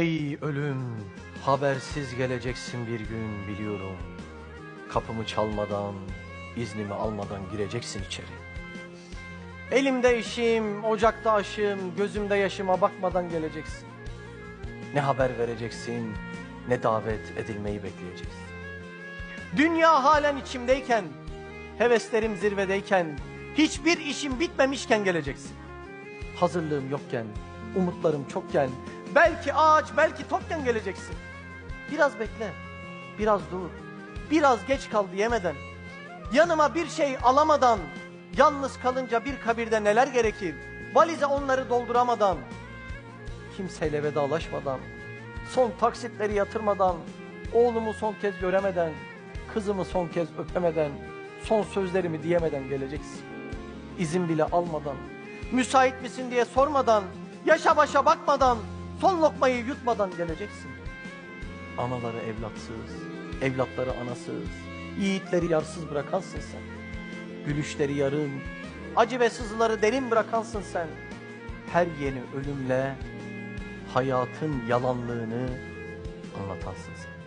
Ey ölüm, habersiz geleceksin bir gün biliyorum. Kapımı çalmadan, iznimi almadan gireceksin içeri. Elimde işim, ocakta aşım, gözümde yaşıma bakmadan geleceksin. Ne haber vereceksin, ne davet edilmeyi bekleyeceksin. Dünya halen içimdeyken, heveslerim zirvedeyken, hiçbir işim bitmemişken geleceksin. Hazırlığım yokken, umutlarım çokken, belki ağaç, belki tokken geleceksin. Biraz bekle, biraz dur, biraz geç kal diyemeden, yanıma bir şey alamadan, yalnız kalınca bir kabirde neler gerekir, valize onları dolduramadan, kimseyle vedalaşmadan, son taksitleri yatırmadan, oğlumu son kez göremeden, kızımı son kez öpemeden, son sözlerimi diyemeden geleceksin. İzin bile almadan, müsait misin diye sormadan, yaşa başa bakmadan, son lokmayı yutmadan geleceksin. Anaları evlatsız, evlatları anasız, yiğitleri yarsız bırakansın sen. Gülüşleri yarım, acı ve sızıları derin bırakansın sen. Her yeni ölümle hayatın yalanlığını anlatansın sen.